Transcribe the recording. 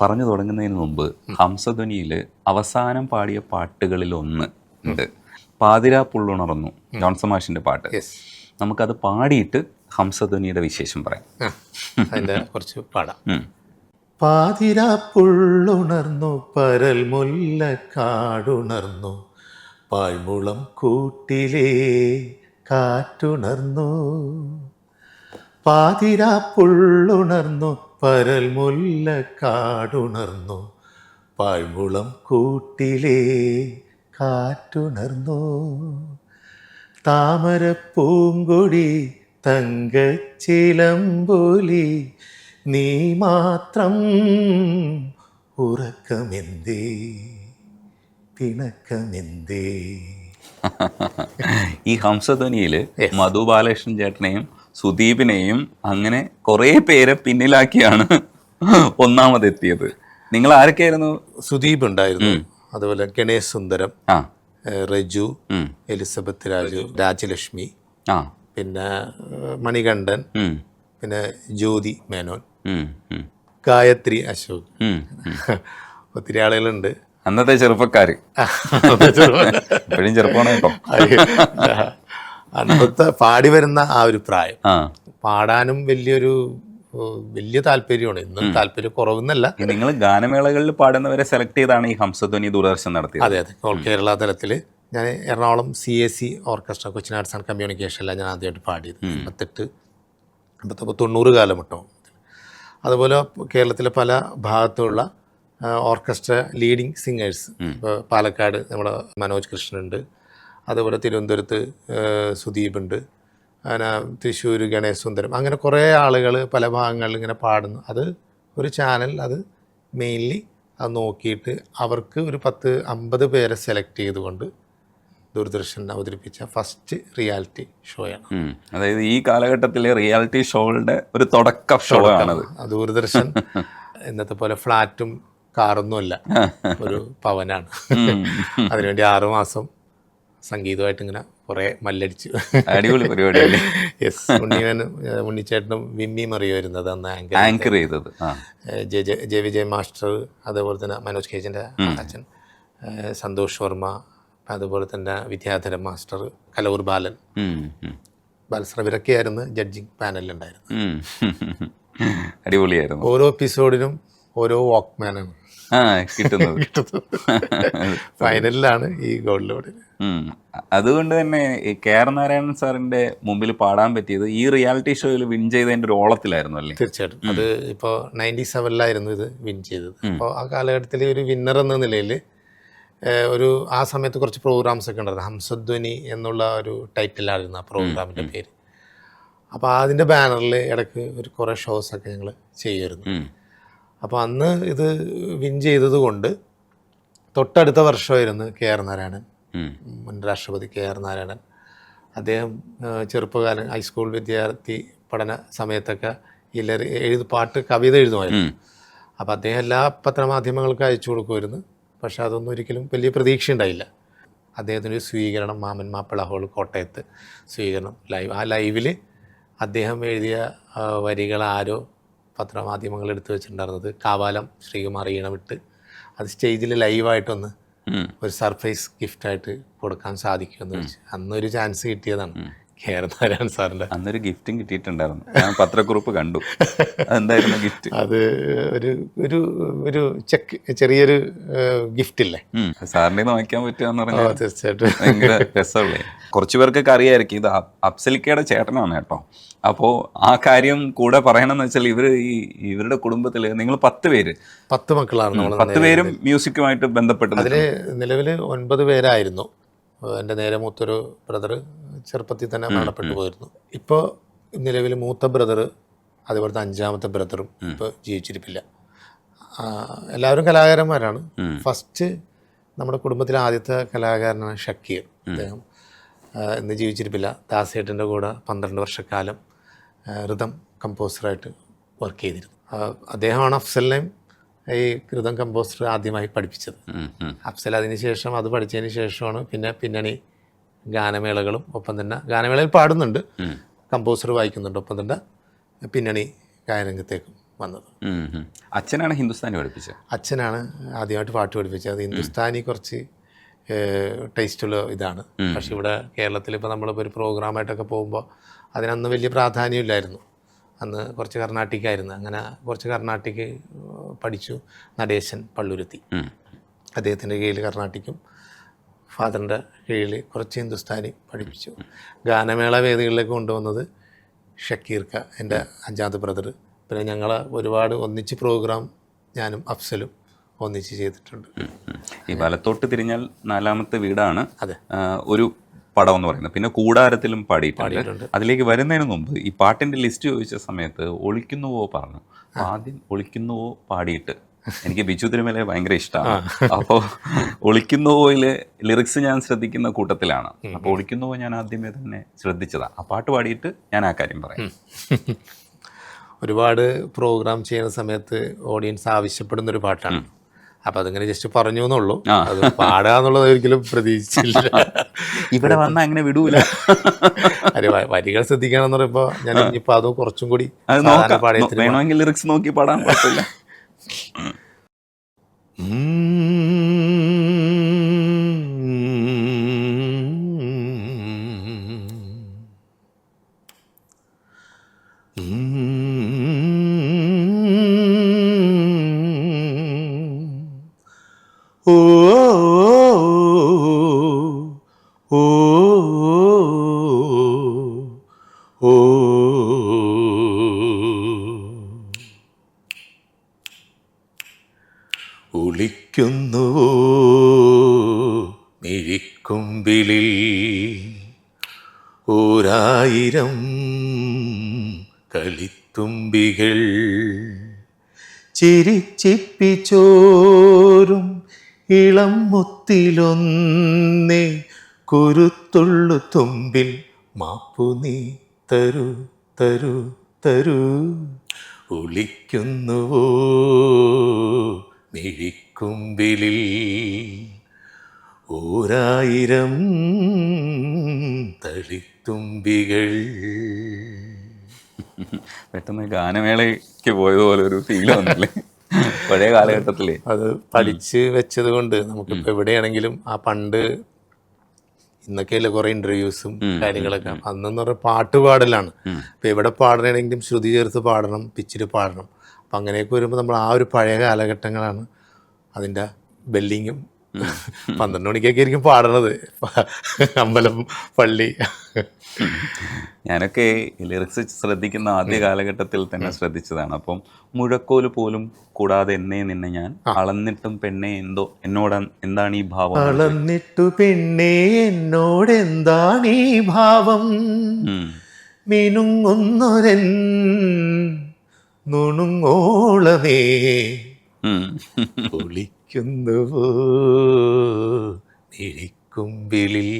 പറഞ്ഞു തുടങ്ങുന്നതിന് മുമ്പ് ഹംസധ്വനിയിൽ അവസാനം പാടിയ പാട്ടുകളിൽ ഒന്ന് ഉണ്ട്. പാതിരാ പുള്ളുണർന്നു ജോൺസൺ മാഷിന്റെ പാട്ട്. നമുക്കത് പാടിയിട്ട് ഹംസധ്വനിയുടെ വിശേഷം പറയാം. കുറച്ച് പാടാം. പാതിരാ പാതിരാപ്പുള്ളുണർന്നു പരൽ മുല്ല കാടുണർന്നു പാഴ്മുളം കൂട്ടിലേ കാറ്റുണർന്നു. പാതിരാപ്പുള്ളുണർന്നു പരൽ മുല്ല കാടുണർന്നു. പാഴ്മുളം കൂട്ടിലേ കാറ്റുണർന്നു. താമരപ്പൂങ്കൊടി തങ്കച്ചിലമ്പൊലി നീ മാത്രം ഉറക്കമെന്തേ? പിണക്കമെന്തേ? ഈ ഹംസധ്വനിയിൽ മധു ബാലകൃഷ്ണൻ ചേട്ടനെയും സുദീപിനെയും അങ്ങനെ കുറേ പേരെ പിന്നിലാക്കിയാണ് ഒന്നാമതെത്തിയത്. നിങ്ങൾ ആരൊക്കെയായിരുന്നു? സുദീപ് ഉണ്ടായിരുന്നു. അതുപോലെ ഗണേശ് സുന്ദരം റജു എലിസബത്ത് രാജു രാജലക്ഷ്മി പിന്നെ മണികണ്ഠൻ പിന്നെ ജ്യോതി മേനോൻ ഗായത്രി അശോക്. ഒത്തിരി ആളുകളുണ്ട്. അന്നത്തെ ചെറുപ്പക്കാര്. ഇപ്പോഴും ചെറുപ്പമാണ് കേട്ടോ. അന്നത്തെ പാടി വരുന്ന ആ ഒരു പ്രായം. പാടാനും വലിയൊരു വലിയ താല്പര്യമാണ്. ഇന്നും താല്പര്യം കുറവെന്നല്ല. നിങ്ങൾ ഗാനമേളകളിൽ പാടുന്നവരെ സെലക്ട് ചെയ്താണ് ഈ ഹംസധ്വനി ദൂരദർശൻ നടത്തിയത്. അതെ അതെ. ഓൾ കേരള തലത്തിൽ ഞാൻ Ernakulam C A C orchestra Cochin arts and കമ്മ്യൂണിക്കേഷനിലാണ് ഞാൻ ആദ്യമായിട്ട് പാടിയത്. അമ്പത്തെട്ട് അമ്പത്തൊമ്പത് തൊണ്ണൂറ് കാലമട്ടോ അതുപോലെ കേരളത്തിലെ പല ഭാഗത്തുള്ള ഓർക്കസ്ട്ര ലീഡിങ് സിംഗേഴ്സ് ഇപ്പോൾ പാലക്കാട് നമ്മുടെ മനോജ് കൃഷ്ണനുണ്ട്. അതുപോലെ തിരുവനന്തപുരത്ത് സുദീപുണ്ട്. അങ്ങനെ തൃശ്ശൂർ ഗണേശ് സുന്ദരം അങ്ങനെ കുറേ ആളുകൾ പല ഭാഗങ്ങളിൽ ഇങ്ങനെ പാടുന്നു. അത് ഒരു ചാനൽ അത് മെയിൻലി അത് നോക്കിയിട്ട് അവർക്ക് ഒരു പത്ത് അമ്പത് പേരെ സെലക്ട് ചെയ്തുകൊണ്ട് ദൂരദർശൻ അവതരിപ്പിച്ച ഫസ്റ്റ് റിയാലിറ്റി ഷോയാണ് അതായത് ഈ കാലഘട്ടത്തിലെ റിയാലിറ്റി ഷോകളുടെ ഒരു തുടക്ക ഷോ ആണത്. ദൂരദർശൻ ഇന്നത്തെ പോലെ ഫ്ലാറ്റും കാറൊന്നുമല്ല. ഒരു പവനാണ്. അതിനുവേണ്ടി ആറു മാസം സംഗീതമായിട്ട് ഇങ്ങനെ കുറേ മല്ലടിച്ചു. അടിപൊളി പരിപാടിയല്ലേ? യെസ് ഉണ്ണിവനും ഉണ്ണിച്ചേട്ടനും ഉണ്ണിച്ചേട്ടനും വിമ്മിയും അറിയുമായിരുന്നത് അന്ന് ആങ്കർ ആങ്കർ ചെയ്തത് ജെ വിജയ് മാസ്റ്റർ അതേപോലെ തന്നെ മനോജ് കേജിന്റെ അച്ഛൻ സന്തോഷ് വർമ്മ അതുപോലെ തന്നെ വിദ്യാധര മാസ്റ്റർ കലൂർ ബാലൻ. ബാലശ്രമിരക്കെയായിരുന്നു ഉം, ബാലശ്ര ഇവരൊക്കെയായിരുന്നു ജഡ്ജിങ് പാനലിലുണ്ടായിരുന്നു അടിപൊളിയായിരുന്നു. ഓരോ എപ്പിസോഡിനും ഓരോ വാക്ക്മാനാണ് കിട്ടുന്നത്. ഫൈനലിലാണ് ഈ ഗോൾഡ് മെഡൽ അതുകൊണ്ട് തന്നെ കെ ആർ നാരായണൻ സാറിന്റെ മുമ്പിൽ പാടാൻ പറ്റിയത് ഈ റിയാലിറ്റി ഷോയിൽ വിൻ ചെയ്തതിന്റെ ഒരു ഓളത്തിലായിരുന്നു അല്ലേ? തീർച്ചയായിട്ടും. അത് ഇപ്പോൾ നയന്റി സെവനിലായിരുന്നു ഇത് വിൻ ചെയ്തത്. അപ്പോൾ ആ കാലഘട്ടത്തിൽ ഒരു വിന്നർ എന്ന നിലയിൽ ഒരു ആ സമയത്ത് കുറച്ച് പ്രോഗ്രാംസ് ഒക്കെ ഉണ്ടായിരുന്നു. ഹംസധ്വനി എന്നുള്ള ഒരു ടൈറ്റിലായിരുന്നു ആ പ്രോഗ്രാമിന്റെ പേര്. അപ്പോൾ അതിന്റെ ബാനറിൽ ഇടയ്ക്ക് ഒരു കുറേ ഷോസ് ഒക്കെ ഞങ്ങൾ ചെയ്യുമായിരുന്നു. അപ്പോൾ അന്ന് ഇത് വിൻ ചെയ്തത് കൊണ്ട് തൊട്ടടുത്ത വർഷമായിരുന്നു കെ ആർ നാരായണൻ. മുൻ രാഷ്ട്രപതി കെ ആർ നാരായണൻ. അദ്ദേഹം ചെറുപ്പകാല ഹൈസ്കൂൾ വിദ്യാർത്ഥി പഠന സമയത്തൊക്കെ ഇല്ല എഴുത് പാട്ട് കവിത എഴുതുമായിരുന്നു. അപ്പോൾ അദ്ദേഹം എല്ലാ പത്രമാധ്യമങ്ങൾക്കും അയച്ചു കൊടുക്കുമായിരുന്നു. പക്ഷെ അതൊന്നും ഒരിക്കലും വലിയ പ്രതീക്ഷ ഉണ്ടായില്ല. അദ്ദേഹത്തിന്റെ സ്വീകരണം മാമൻ മാപ്പിള ഹോൾ കോട്ടയത്ത് സ്വീകരണം ലൈവ് ആ ലൈവിൽ അദ്ദേഹം എഴുതിയ വരികളാരോ വരികൾ ആരോ പത്രമാധ്യമങ്ങൾ എടുത്തു വെച്ചിട്ടുണ്ടായിരുന്നത് കാവാലം ശ്രീകുമാർ ഈണമിട്ട് അത് സ്റ്റേജിൽ ലൈവായിട്ടൊന്ന്. ഒരു സർപ്രൈസ് ഗിഫ്റ്റായിട്ട് കൊടുക്കാൻ സാധിക്കുമെന്ന് വെച്ച്. അന്നൊരു ചാൻസ് കിട്ടിയതാണ്. കേരളം സാറിന്റെ അന്നൊരു ഗിഫ്റ്റും കിട്ടിയിട്ടുണ്ടായിരുന്നു. ഞാൻ പത്രക്കുറിപ്പ് കണ്ടു. എന്തായിരുന്നു ഗിഫ്റ്റ്? അത് ഒരു ഒരു ഒരു ചെക്ക് ചെറിയൊരു ഗിഫ്റ്റ് ഇല്ലേ സാറിനെ വാങ്ങിക്കാൻ ഓ പറഞ്ഞാൽ തീർച്ചയായിട്ടും. ഭയങ്കര രസമുള്ളേ കുറച്ചു പേർക്കൊക്കെ അറിയായിരിക്കും. ഇത് അപ്സലിക്കയുടെ ചേട്ടനാണ് കേട്ടോ. അപ്പോൾ ആ കാര്യം കൂടെ പറയണം എന്ന് വെച്ചാൽ ഇവർ ഈ ഇവരുടെ കുടുംബത്തിൽ നിങ്ങൾ പത്ത് പേര്. പത്ത് മക്കളാണ് പത്ത് പേരും മ്യൂസിക്കുമായിട്ട് ബന്ധപ്പെട്ട് അതിൽ നിലവിൽ ഒൻപത് പേരായിരുന്നു. എന്റെ നേരെ മൂത്തൊരു ബ്രദർ ചെറുപ്പത്തിൽ തന്നെ മരണപ്പെട്ടു പോയിരുന്നു. ഇപ്പോൾ നിലവിൽ മൂത്ത ബ്രദർ അതുപോലത്തെ അഞ്ചാമത്തെ ബ്രദറും ഇപ്പോൾ ജീവിച്ചിരിപ്പില്ല. എല്ലാവരും കലാകാരന്മാരാണ്. ഫസ്റ്റ് നമ്മുടെ കുടുംബത്തിലെ ആദ്യത്തെ കലാകാരനാണ് ഷക്കീർ. അദ്ദേഹം ഇന്ന് ജീവിച്ചിരിപ്പില്ല. ദാസേട്ടന്റെ കൂടെ പന്ത്രണ്ട് വർഷക്കാലം ഋതം കമ്പോസറായിട്ട് വർക്ക് ചെയ്തിരുന്നു. അദ്ദേഹമാണ് അഫ്സലിനെയും ഈ ഋതം കമ്പോസർ ആദ്യമായി പഠിപ്പിച്ചത്. അഫ്സൽ അതിന് ശേഷം അത് പഠിച്ചതിന് ശേഷമാണ് പിന്നെ പിന്നണി ഗാനമേളകളും ഒപ്പം തന്നെ ഗാനമേളയിൽ പാടുന്നുണ്ട്. കമ്പോസർ വായിക്കുന്നുണ്ട്. ഒപ്പം തന്നെ പിന്നണി ഗാനരംഗത്തേക്കും വന്നത്. അച്ഛനാണ് ഹിന്ദുസ്ഥാനി പഠിപ്പിച്ചത്? അച്ഛനാണ് ആദ്യമായിട്ട് പാട്ട് പഠിപ്പിച്ചത്. ഹിന്ദുസ്ഥാനി കുറച്ച് ടേസ്റ്റുള്ള ഇതാണ്. പക്ഷെ ഇവിടെ കേരളത്തിൽ ഇപ്പോൾ നമ്മളിപ്പോൾ ഒരു പ്രോഗ്രാമായിട്ടൊക്കെ പോകുമ്പോൾ അതിനൊന്നും വലിയ പ്രാധാന്യമില്ലായിരുന്നു. അന്ന് കുറച്ച് കർണാട്ടിക്കായിരുന്നു. അങ്ങനെ കുറച്ച് കർണാട്ടിക്ക് പഠിച്ചു. നടേശൻ പള്ളുരുത്തി. അദ്ദേഹത്തിന്റെ കീഴിൽ കർണാട്ടിക്കും ഫാദറിന്റെ കീഴിൽ കുറച്ച് ഹിന്ദുസ്ഥാനി പഠിപ്പിച്ചു. ഗാനമേള വേദികളിലേക്ക് കൊണ്ടുവന്നത് ഷക്കീർക്ക എന്റെ അഞ്ചാമത്തെ ബ്രദർ പിന്നെ ഞങ്ങൾ ഒരുപാട് ഒന്നിച്ച് പ്രോഗ്രാം ഞാനും അഫ്സലും ഒന്നിച്ച് ചെയ്തിട്ടുണ്ട്. ഈ വലത്തോട്ട് തിരിഞ്ഞാൽ നാലാമത്തെ വീടാണ്. ഒരു പടം എന്ന് പറയുന്നത്. പിന്നെ കൂടാരത്തിലും പാടിയിട്ടുണ്ട്. പാടിയിട്ടുണ്ട്. അതിലേക്ക് വരുന്നതിന് മുമ്പ് ഈ പാട്ടിന്റെ ലിസ്റ്റ് ചോദിച്ച സമയത്ത് ഒളിക്കുന്നുവോ പറഞ്ഞു. ആദ്യം ഒളിക്കുന്നുവോ പാടിയിട്ട്. എനിക്ക് ബിജു തിരുമലയെ ഭയങ്കര ഇഷ്ടമാണ് അപ്പോൾ ഒളിക്കുന്നുവോയിൽ ലിറിക്സ് ഞാൻ ശ്രദ്ധിക്കുന്ന കൂട്ടത്തിലാണ്. അപ്പോൾ ഒളിക്കുന്നുവോ ഞാൻ ആദ്യമേ തന്നെ ശ്രദ്ധിച്ചതാ. ആ പാട്ട് പാടിയിട്ട് ഞാൻ ആ കാര്യം പറയും. ഒരുപാട് പ്രോഗ്രാം ചെയ്യുന്ന സമയത്ത് ഓഡിയൻസ് ആവശ്യപ്പെടുന്ന ഒരു പാട്ടാണ് അപ്പം അതിങ്ങനെ ജസ്റ്റ് പറഞ്ഞു എന്നുള്ളൂ. അത് പാടുക എന്നുള്ളത് ഒരിക്കലും പ്രതീക്ഷിച്ചില്ല. ഇവിടെ വന്ന അങ്ങനെ വിടൂല. അരെ വരികൾ ശ്രദ്ധിക്കണം എന്ന് പറയുമ്പോൾ ഞാൻ ഇനിയിപ്പോൾ അതും കുറച്ചും കൂടി അത് വേണമെങ്കിൽ ലിറിക്സ് നോക്കി പാടാൻ കുഴപ്പമില്ല. ഓ ഓ ഓ ഒളിക്കുന്നുവോ മിഴിക്കുമ്പിളിൽ ഓരായിരം കളിത്തുമ്പികൾ ചിരിച്ചിപ്പിച്ചോരും ഇളം മുത്തിലൊന്നേ കുരുത്തുള്ളു തുമ്പിൽ മാപ്പു നീ തരൂ തരൂ തരൂ. ഒളിക്കുന്നുവോ മിഴിക്കുമ്പിലിൽ? ഓരായിരം തളിത്തുമ്പികൾ. പെട്ടെന്ന് ഗാനമേളയ്ക്ക് പോയതുപോലെ ഒരു ഫീൽ വന്നില്ലേ? പഴയ കാലഘട്ടത്തിൽ അത് പഠിച്ച് വെച്ചത് കൊണ്ട് നമുക്കിപ്പോൾ എവിടെയാണെങ്കിലും ആ പണ്ട് ഇന്നൊക്കെയല്ലേ കുറേ ഇന്റർവ്യൂസും കാര്യങ്ങളൊക്കെ. അന്നെന്ന് പറഞ്ഞാൽ പാട്ട് പാടലാണ്. ഇപ്പൊ എവിടെ പാടണമെങ്കിലും ശ്രുതി ചേർത്ത് പാടണം പിച്ചിൽ പാടണം. അപ്പം അങ്ങനെയൊക്കെ വരുമ്പോൾ നമ്മൾ ആ ഒരു പഴയ കാലഘട്ടങ്ങളാണ് അതിന്റെ ബെല്ലിങ്ങും പന്ത്രണ്ട് മണിക്കൊക്കെ ആയിരിക്കും പാടണത്. അമ്പലം പള്ളി. ഞാനൊക്കെ ലിറിക്സ് ശ്രദ്ധിക്കുന്ന ആദ്യ കാലഘട്ടത്തിൽ തന്നെ ശ്രദ്ധിച്ചതാണ്. അപ്പം മുഴക്കോൽ പോലും കൂടാതെ എന്നെ നിന്നെ ഞാൻ അളന്നിട്ടും പെണ്ണെ എന്തോ എന്നോട് എന്താണ് ഈ ഭാവം? അളന്നിട്ടു പെണ്ണെ എന്നോട് എന്താണ് ഈ ഭാവം. മിനുങ്ങുന്നൊരൻ നുണുങ്ങോളമേ. ഉം. നിഴിക്കുമ്പിളിൽ